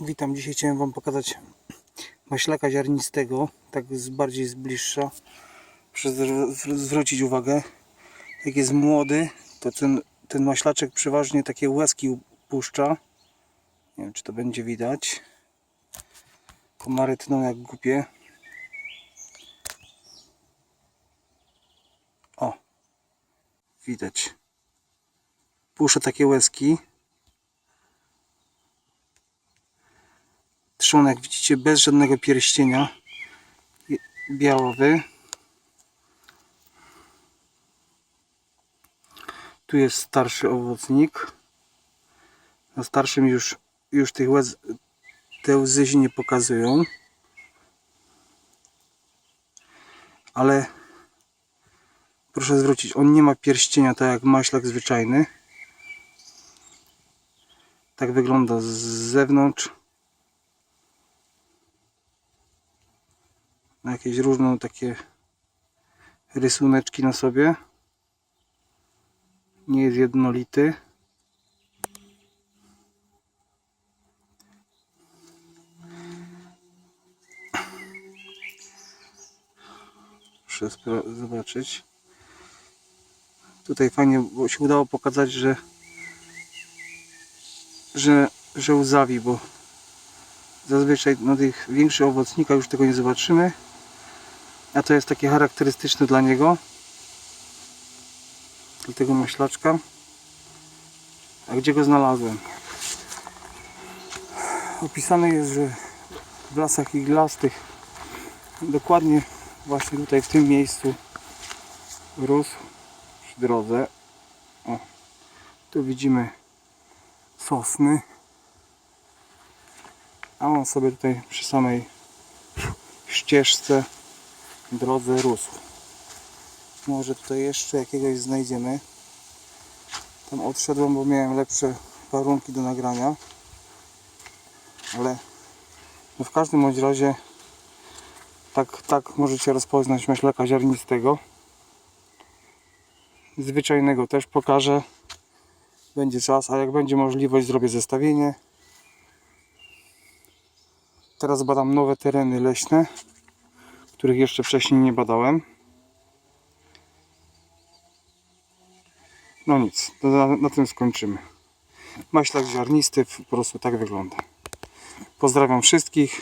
Witam, dzisiaj chciałem Wam pokazać maślaka ziarnistego, tak z bardziej z bliższa. Proszę zwr- zwrócić uwagę, jak jest młody, to ten, ten maślaczek przeważnie takie łezki puszcza. Nie wiem, czy to będzie widać. Komary tną jak głupie. O, widać. Puszcza takie łezki. Jak widzicie, bez żadnego pierścienia. Białowy. Tu jest starszy owocnik. Na starszym już, już tych łez, te łzy się nie pokazują. Ale proszę zwrócić, on nie ma pierścienia, tak jak maślak zwyczajny. Tak wygląda z zewnątrz. Ma jakieś różne takie rysuneczki na sobie. Nie jest jednolity. Muszę zobaczyć. Tutaj fajnie bo się udało pokazać, że że, że łzawi, bo zazwyczaj na tych większych owocnikach już tego nie zobaczymy. A to jest takie charakterystyczne dla niego. Dla tego maślaczka. A gdzie go znalazłem? Opisane jest, że w lasach iglastych dokładnie właśnie tutaj w tym miejscu rósł przy drodze. O, tu widzimy sosny. A on sobie tutaj przy samej ścieżce drodze rósł. Może tutaj jeszcze jakiegoś znajdziemy. Tam odszedłem, bo miałem lepsze warunki do nagrania. Ale no w każdym bądź razie tak, tak możecie rozpoznać maślaka ziarnistego. Zwyczajnego też pokażę. Będzie czas, a jak będzie możliwość zrobię zestawienie. Teraz badam nowe tereny leśne których jeszcze wcześniej nie badałem. No nic, na, na tym skończymy. Maślak ziarnisty po prostu tak wygląda. Pozdrawiam wszystkich.